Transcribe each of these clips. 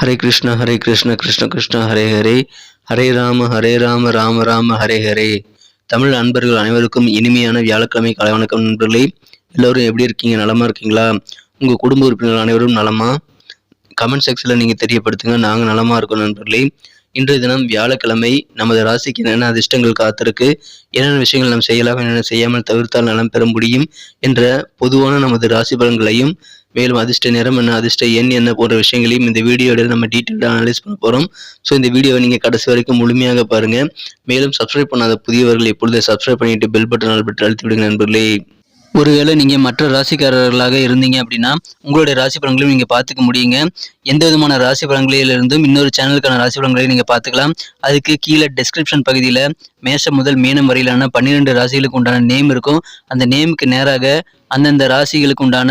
ஹரே கிருஷ்ண ஹரே கிருஷ்ண கிருஷ்ண கிருஷ்ண ஹரே ஹரே. ஹரே ராம ஹரே ராம ராம ராம ஹரே ஹரே. தமிழ் அன்பர்கள் அனைவருக்கும் இனிமையான வியாழக்கிழமை கலை வணக்கம் நண்பர்களே. எல்லோரும் எப்படி இருக்கீங்க? நலமா இருக்கீங்களா? உங்கள் குடும்ப உறுப்பினர்கள் அனைவரும் நலமா? கமெண்ட் செக்ஷனில் நீங்கள் தெரியப்படுத்துங்க. நாங்கள் நலமா இருக்கோம் நண்பர்களே. இன்றைய தினம் வியாழக்கிழமை நமது ராசிக்கு என்னென்ன அதிர்ஷ்டங்கள் காத்திருக்கு? என்னென்ன விஷயங்கள் நாம் செய்யலாம் என்னென்ன செய்யாமல் தவிர்த்தால் நலம் பெற முடியும்? என்ற பொதுவான நமது ராசி பலன்களையும் மேலும் அதிர்ஷ்ட நிறம் என்ன அதிர்ஷ்ட எண் என்ன போன்ற விஷயங்களையும் இந்த வீடியோட நம்ம டீட்டெயிலாக அனலைஸ் பண்ண போகிறோம் ஸோ இந்த வீடியோவை நீங்கள் கடைசி வரைக்கும் முழுமையாக பாருங்கள் மேலும் சப்ஸ்கிரைப் பண்ணாத புதியவர்கள் இப்பொழுது சப்ஸ்கிரைப் பண்ணிட்டு பெல் பட்டன் ஆல் பட்டன் அழுத்தி விடுங்க நண்பர்களே. ஒருவேளை நீங்கள் மற்ற ராசிக்காரர்களாக இருந்தீங்க அப்படின்னா உங்களுடைய ராசி பலன்களையும் நீங்கள் பார்த்துக்க முடியுங்க. எந்த விதமான ராசி பலன்களிலிருந்தும் இன்னொரு சேனலுக்கான ராசி பலன்களையும் நீங்கள் பார்த்துக்கலாம். அதுக்கு கீழே டெஸ்கிரிப்ஷன் பகுதியில் மேஷம் முதல் மீனம் வரையிலான பன்னிரெண்டு ராசிகளுக்கு உண்டான நேம் இருக்கும். அந்த நேமுக்கு நேராக அந்தந்த ராசிகளுக்கு உண்டான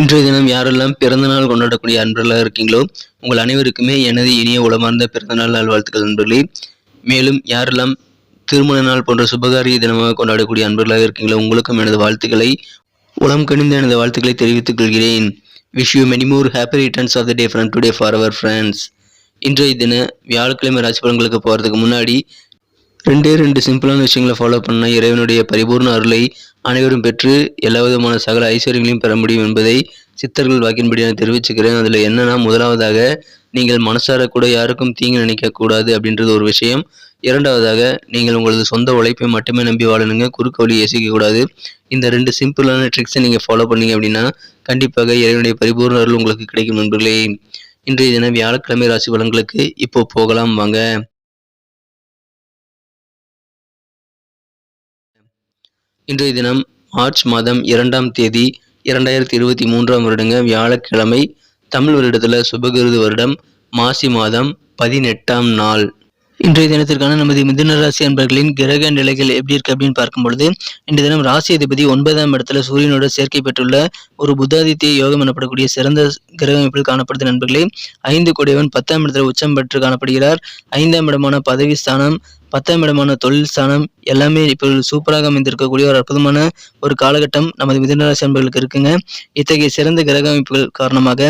இன்றைய தினம் யாரெல்லாம் பிறந்தநாள் கொண்டாடக்கூடிய அன்பர்களாக இருக்கீங்களோ உங்கள் அனைவருக்குமே எனது இனிய உளமார்ந்த பிறந்தநாள் நல்வாழ்த்துக்கள் நண்பர்களே. மேலும் யாரெல்லாம் திருமண நாள் போன்ற சுபகாரிய தினமாக கொண்டாடக்கூடிய அன்பர்களாக இருக்கீங்களோ உங்களுக்கும் எனது வாழ்த்துக்களை உளம் கணிந்த எனது வாழ்த்துக்களை தெரிவித்துக் கொள்கிறேன். Wish you many more happy returns of the day friend today for our friends இன்றைய தின வியாழக்கிழமை ராசி பலன்களுக்கு போகிறதுக்கு முன்னாடி ரெண்டே ரெண்டு சிம்பிளான விஷயங்களை ஃபாலோ பண்ண இறைவனுடைய பரிபூர்ண அருளை அனைவரும் பெற்று எல்லா விதமான சகல ஐஸ்வர்யங்களையும் பெற முடியும் என்பதை சித்தர்கள் வாக்கின்படி நான் தெரிவிச்சுக்கிறேன். அதில் என்னன்னா முதலாவதாக நீங்கள் மனசார கூட யாருக்கும் தீங்கு நினைக்கக்கூடாது அப்படின்றது ஒரு விஷயம். இரண்டாவதாக நீங்கள் உங்களது சொந்த உழைப்பை மட்டுமே நம்பி வாழணுங்க. குறுக்கு வழி யோசிக்கக்கூடாது இந்த ரெண்டு சிம்பிளான ட்ரிக்ஸை நீங்கள் ஃபாலோ பண்ணீங்க அப்படின்னா கண்டிப்பாக இறைவனுடைய பரிபூர்ண அருள் உங்களுக்கு கிடைக்கும் நண்பர்களே. இன்றைய தினம் வியாழக்கிழமை ராசி பலன்களுக்கு இப்போ போகலாம். வாங்க. இன்றைய தினம் மார்ச் மாதம் இரண்டாம் தேதி இரண்டாயிரத்தி இருபத்தி மூன்றாம் வருடங்க வியாழக்கிழமை தமிழ் வருடத்தில் சுபகிருது வருடம் மாசி மாதம் பதினெட்டாம் நாள். இன்றைய தினத்திற்கான நமது மிதுன ராசி அன்பர்களின் கிரக நிலைகள் எப்படி இருக்கு அப்படின்னு பார்க்கும் பொழுது இன்றைய தினம் ராசி அதிபதி ஒன்பதாம் இடத்துல சூரியனோட சேர்க்கை பெற்றுள்ள ஒரு புத்தாதித்ய யோகம் எனப்படக்கூடிய சிறந்த கிரக அமைப்பில் காணப்படுது நண்பர்களே. ஐந்து கொடியவன் பத்தாம் இடத்துல உச்சம் பெற்று காணப்படுகிறார். ஐந்தாம் இடமான பதவி ஸ்தானம் பத்தாம் இடமான தொழில் ஸ்தானம் எல்லாமே இப்போ சூப்பராக அமைந்திருக்கக்கூடிய ஒரு அற்புதமான ஒரு காலகட்டம் நமது மிதனராசி அன்பர்களுக்கு இருக்குங்க. இத்தகைய சிறந்த கிரக அமைப்புகள் காரணமாக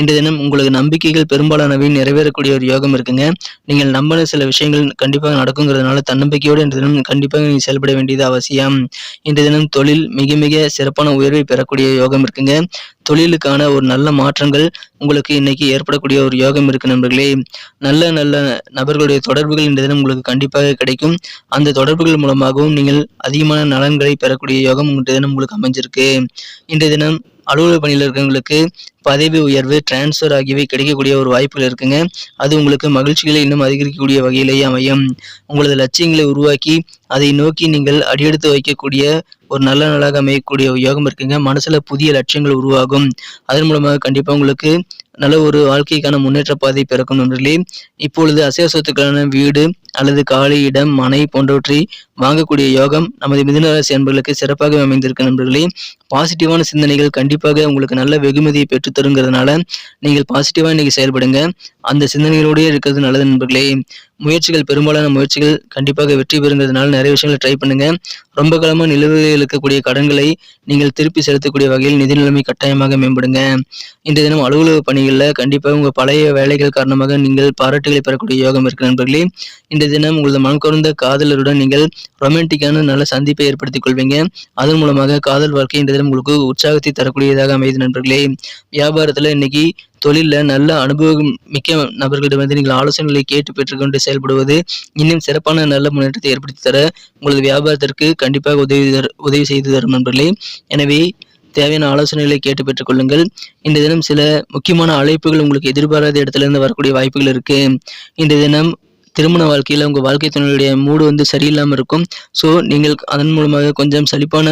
இன்றைய தினம் உங்களுக்கு நம்பிக்கைகள் பெரும்பாலானவை நிறைவேறக்கூடிய ஒரு யோகம் இருக்குங்க. நீங்கள் நம்பின சில விஷயங்கள் கண்டிப்பாக நடக்குங்கிறதுனால தன்னம்பிக்கையோடு இன்றைய தினம் கண்டிப்பாக நீங்கள் செயல்பட வேண்டியது அவசியம். இன்றைய தினம் தொழில் மிக மிக சிறப்பான உயர்வை பெறக்கூடிய யோகம் இருக்குங்க. தொழிலுக்கான ஒரு நல்ல மாற்றங்கள் உங்களுக்கு இன்னைக்கு ஏற்படக்கூடிய ஒரு யோகம் இருக்கு நண்பர்களே. நல்ல நல்ல நபர்களுடைய தொடர்புகள் இந்த தினம் உங்களுக்கு கண்டிப்பாக கிடைக்கும். அந்த தொடர்புகள் மூலமாகவும் நீங்கள் அதிகமான நலன்களை பெறக்கூடிய யோகம் இந்த தினம் உங்களுக்கு அமைஞ்சிருக்கு. இன்றைய தினம் அலுவலக பணியில் இருக்கிறவங்களுக்கு பதவி உயர்வு டிரான்ஸ்ஃபர் ஆகியவை கிடைக்கக்கூடிய ஒரு வாய்ப்புகள் இருக்குங்க. அது உங்களுக்கு மகிழ்ச்சிகளை இன்னும் அதிகரிக்கக்கூடிய வகையிலேயே அமையும். உங்களது லட்சியங்களை உருவாக்கி அதை நோக்கி நீங்கள் அடியெடுத்து வைக்கக்கூடிய ஒரு நல்ல நாளாக அமையக்கூடிய யோகம் இருக்குங்க. மனசில் புதிய லட்சியங்கள் உருவாகும். அதன் மூலமாக கண்டிப்பாக உங்களுக்கு நல்ல ஒரு வாழ்க்கைக்கான முன்னேற்ற பாதை பிறக்கும் நண்பர்களே. இப்பொழுது அசைவ சொத்துக்களான வீடு அல்லது காலி இடம் மனை போன்றவற்றை வாங்கக்கூடிய யோகம் நமது மிதுனராசி அன்பர்களுக்கு சிறப்பாக அமைந்திருக்க நண்பர்களே பாசிட்டிவான சிந்தனைகள் கண்டிப்பாக உங்களுக்கு நல்ல வெகுமதியை பெற்றுத்தருங்கிறதுனால நீங்கள் பாசிட்டிவாக இன்னைக்கு செயல்படுங்க. அந்த சிந்தனைகளோடய இருக்கிறது நல்லது நண்பர்களே. முயற்சிகள் பெரும்பாலான முயற்சிகள் கண்டிப்பாக வெற்றி பெறுங்கிறதுனால நிறைய விஷயங்களை ட்ரை பண்ணுங்க. ரொம்ப காலமாக நிலுவையில் இருக்கக்கூடிய கடன்களை நீங்கள் திருப்பி செலுத்தக்கூடிய வகையில் நிதி நிலைமை கட்டாயமாக மேம்படுங்க. இன்றைய தினம் அலுவலக பணிகளில் கண்டிப்பாக உங்கள் பழைய வேலைகள் காரணமாக நீங்கள் பாராட்டுகளை பெறக்கூடிய யோகம் இருக்கு நண்பர்களே. இன்றைய தினம் உங்களது மனம் கவர்ந்த காதலருடன் நீங்கள் ரொமான்டிக்கான நல்ல சந்திப்பை ஏற்படுத்திக் கொள்வீங்க அதன் மூலமாக காதல் வாழ்க்கை இன்றைய தினம் உங்களுக்கு உற்சாகத்தை தரக்கூடியதாக அமையுது நண்பர்களே. வியாபாரத்தில் இன்னைக்கு தொழிலில் நல்ல அனுபவம் மிக்க நபர்களிடமிருந்து நீங்கள் ஆலோசனைகளை கேட்டு பெற்றுக்கொண்டு செயல்படுவது இன்னும் சிறப்பான நல்ல முன்னேற்றத்தை ஏற்படுத்தி தர உங்களது வியாபாரத்திற்கு கண்டிப்பாக உதவி தர உதவி செய்து தரும் நண்பர்களே. எனவே தேவையான ஆலோசனைகளை கேட்டு பெற்றுக்கொள்ளுங்கள். இந்த தினம் சில முக்கியமான அழைப்புகள் உங்களுக்கு எதிர்பாராத இடத்துல இருந்து வரக்கூடிய வாய்ப்புகள் இருக்கு. இந்த தினம் திருமண வாழ்க்கையில் உங்கள் வாழ்க்கை துணையுடைய மூடு வந்து சரியில்லாமல் இருக்கும். ஸோ நீங்கள் அதன் மூலமாக கொஞ்சம் சலிப்பான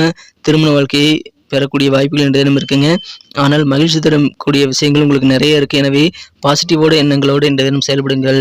திருமண வாழ்க்கையை பெறக்கூடிய வாய்ப்புகள் தினம் இருக்குங்க. ஆனால் மகிழ்ச்சி தரக்கூடிய விஷயங்கள் உங்களுக்கு நிறைய இருக்கு. எனவே பாசிட்டிவோட எண்ணங்களோடு இந்த தினம் செயல்படுங்கள்.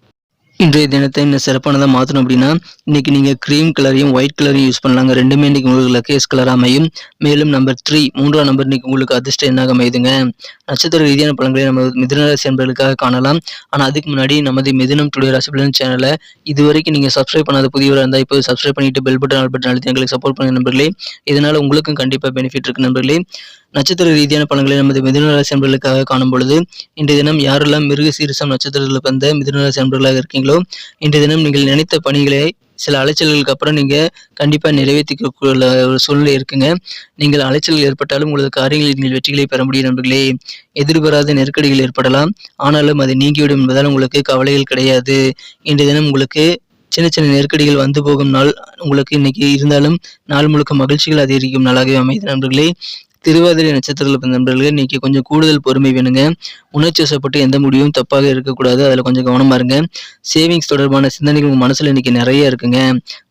இன்றைய தினத்தை இன்னும் சிறப்பானதாக மாற்றணும் அப்படின்னா இன்னைக்கு நீங்கள் க்ரீம் கலரையும் ஒயிட் கலரையும் யூஸ் பண்ணலாங்க. ரெண்டுமே இன்னைக்கு உங்களுக்கு லக்கேஸ் கலர் அமையும். மேலும் நம்பர் த்ரீ மூன்றாம் நம்பர் இன்னைக்கு உங்களுக்கு அதிர்ஷ்டம் என்னாக அமையுதுங்க. நட்சத்திர ரீதியான பழங்களை நம்ம மிதனராசி என்பதற்காக காணலாம். ஆனால் அதுக்கு முன்னாடி நமது மிதனம் டுடே ராசி பலன் சேனலை இதுவரைக்கும் நீங்கள் சப்ஸ்கிரைப் பண்ணாத புதியவராக இருந்தால் இப்போ சப்ஸ்கிரைப் பண்ணிட்டு பெல் பட்டன் ஆல் பட்டன் அழுத்தி எங்களுக்கு சப்போர்ட் பண்ணுங்க நண்பர்களே. இதனால் உங்களுக்கும் கண்டிப்பாக பெனிஃபிட் இருக்கு நண்பர்களே. நட்சத்திர ரீதியான பலன்களை நமது மிதுனராசி அன்பர்களுக்காக காணும் பொழுது இன்றைய தினம் யாரெல்லாம் மிருக சீரிசம் நட்சத்திரத்தில் வந்த மிதுனராசி அன்பர்களாக இருக்கீங்களோ இன்றைய தினம் நீங்கள் நினைத்த பணிகளை சில அலைச்சல்களுக்கு அப்புறம் நீங்கள் கண்டிப்பாக நிறைவேற்றிக்கொள்ள ஒரு சூழ்நிலை இருக்குங்க. நீங்கள் அலைச்சல்கள் ஏற்பட்டாலும் உங்களது காரியங்களில் நீங்கள் வெற்றிகளை பெற முடியும் நண்பர்களே. எதிர்பாராத நெருக்கடிகள் ஏற்படலாம். ஆனாலும் அது நீங்கிவிடும் என்பதால் உங்களுக்கு கவலைகள் கிடையாது. இன்றைய தினம் உங்களுக்கு சின்ன சின்ன நெருக்கடிகள் வந்து போகும் நாள் உங்களுக்கு இன்னைக்கு இருந்தாலும் நாள் முழுக்க மகிழ்ச்சிகள் அதிகரிக்கும் நாளாகவே அமைது நண்பர்களே. திருவாதிரை நட்சத்திரத்தில் பிறந்த நண்பர்களுக்கு இன்னைக்கு கொஞ்சம் கூடுதல் பொறுமை வேணுங்க. உணர்ச்சி வசப்பட்டு எந்த முடிவும் தப்பாக இருக்கக்கூடாது. அதில் கொஞ்சம் கவனமாக இருங்க. சேவிங்ஸ் தொடர்பான சிந்தனைகள் உங்கள் மனசில் இன்னைக்கு நிறைய இருக்குங்க.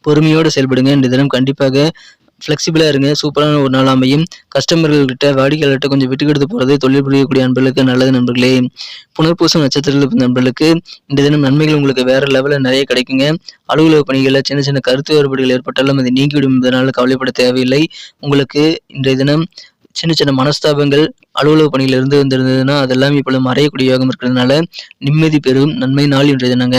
பொறுமையோடு செயல்படுங்க. இந்த தினம் கண்டிப்பாக ஃப்ளெக்சிபிளாக இருங்க. சூப்பரான ஒரு நாள் அமையும். கஸ்டமர்கள்கிட்ட வாடிக்கையாளர்கிட்ட கொஞ்சம் விட்டு கொடுத்து போகிறது தொழில் புரியக்கூடிய நண்பர்களுக்கு நல்லது நண்பர்களே. புனர்பூசம் நட்சத்திரத்தில் பிறந்த நண்பர்களுக்கு இந்த தினம் நன்மைகள் உங்களுக்கு வேற லெவலில் நிறைய கிடைக்குங்க. அலுவலக பணிகளில் சின்ன சின்ன கருத்து வேறுபாடுகள் ஏற்பட்டாலும் அது நீங்கிவிடும் என்பதனால் கவலைப்பட தேவையில்லை. உங்களுக்கு இன்றைய தினம் சின்ன சின்ன மனஸ்தாபங்கள் அலுவலக பணியில இருந்து வந்திருந்ததுன்னா அதெல்லாம் இப்பொழுது மறையக்கூடிய யோகம் இருக்கிறதுனால நிம்மதி பெறும் நன்மை நாள் இன்றைய தினங்க.